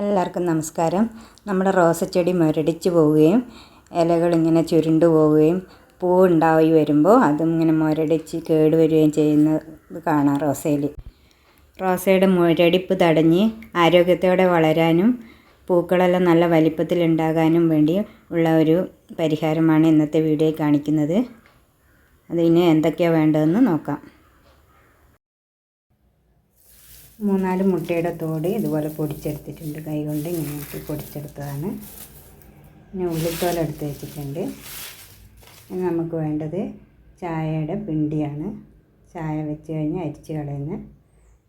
എല്ലാവർക്കും നമസ്കാരം. നമ്മുടെ റോസച്ചെടി മുരടിച്ച് പോവുകയും ഇലകളിങ്ങനെ ചുരുണ്ടു പോവുകയും പൂ ഉണ്ടായി വരുമ്പോൾ അതും ഇങ്ങനെ മുരടിച്ച് കേടുവരികയും ചെയ്യുന്നത് കാണാം റോസയിൽ. റോസയുടെ മുരടിപ്പ് തടഞ്ഞ് ആരോഗ്യത്തോടെ വളരാനും പൂക്കളെല്ലാം നല്ല വലിപ്പത്തിൽ ഉണ്ടാകാനും വേണ്ടി ഉള്ള ഒരു പരിഹാരമാണ് ഇന്നത്തെ വീഡിയോയിൽ കാണിക്കുന്നത്. അതിന് എന്തൊക്കെയാണ് വേണ്ടതെന്ന് നോക്കാം. മൂന്നാൽ മുട്ടയുടെ തോട് ഇതുപോലെ പൊടിച്ചെടുത്തിട്ടുണ്ട്. കൈ കൊണ്ട് ഇങ്ങനെ പൊടിച്ചെടുത്തതാണ്. പിന്നെ ഉള്ളിത്തോല എടുത്ത് വെച്ചിട്ടുണ്ട്. ഇനി നമുക്ക് വേണ്ടത് ചായയുടെ പിണ്ടിയാണ്. ചായ വെച്ച് കഴിഞ്ഞ് അരിച്ച് കളയുന്ന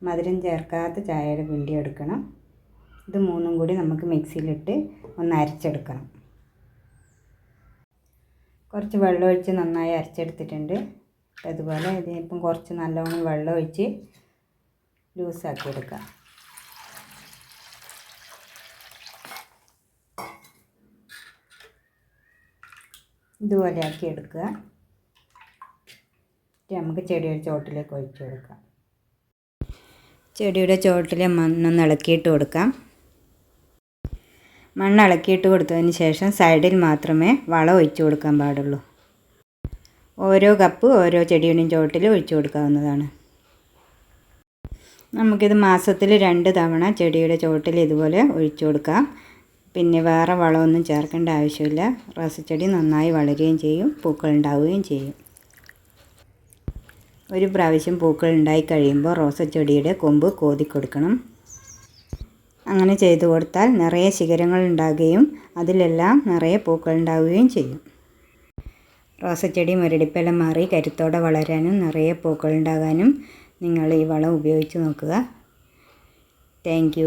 മധുരം ചേർക്കാത്ത ചായയുടെ പിണ്ടി എടുക്കണം. ഇത് മൂന്നും കൂടി നമുക്ക് മിക്സിയിലിട്ട് ഒന്ന് അരച്ചെടുക്കണം. കുറച്ച് വെള്ളം ഒഴിച്ച് നന്നായി അരച്ചെടുത്തിട്ടുണ്ട്. അതുപോലെ ഇതിനിപ്പം കുറച്ച് നല്ലോണം വെള്ളം ഒഴിച്ച് ലൂസാക്കി എടുക്കാം. ഇതുപോലെ ആക്കി എടുക്കുക നമുക്ക് ചെടിയുടെ ചോട്ടിലേക്ക് ഒഴിച്ചു കൊടുക്കാം. ചെടിയുടെ ചോട്ടിൽ മണ്ണൊന്ന് ഇളക്കിയിട്ട് കൊടുക്കാം. മണ്ണ് ഇളക്കിയിട്ട് കൊടുത്തതിന് ശേഷം സൈഡിൽ മാത്രമേ വളം ഒഴിച്ചു കൊടുക്കാൻ പാടുള്ളൂ. ഓരോ കപ്പ് ഓരോ ചെടിയുടെയും ചോട്ടിൽ ഒഴിച്ചു കൊടുക്കാവുന്നതാണ്. നമുക്കിത് മാസത്തിൽ രണ്ട് തവണ ചെടിയുടെ ചുവട്ടിൽ ഇതുപോലെ ഒഴിച്ചു കൊടുക്കാം. പിന്നെ വേറെ വളമൊന്നും ചേർക്കേണ്ട ആവശ്യമില്ല. റോസച്ചെടി നന്നായി വളരുകയും ചെയ്യും പൂക്കൾ ഉണ്ടാവുകയും ചെയ്യും. ഒരു പ്രാവശ്യം പൂക്കൾ ഉണ്ടായി കഴിയുമ്പോൾ റോസച്ചെടിയുടെ കൊമ്പ് കോതി കൊടുക്കണം. അങ്ങനെ ചെയ്തു കൊടുത്താൽ നിറയെ ശിഖരങ്ങൾ ഉണ്ടാകുകയും അതിലെല്ലാം നിറയെ പൂക്കൾ ഉണ്ടാവുകയും ചെയ്യും. റോസച്ചെടി മുരടിപ്പെല്ലാം മാറി കരുത്തോടെ വളരാനും നിറയെ പൂക്കൾ ഉണ്ടാകാനും നിങ്ങൾ ഈ വളം ഉപയോഗിച്ച് നോക്കുക. താങ്ക്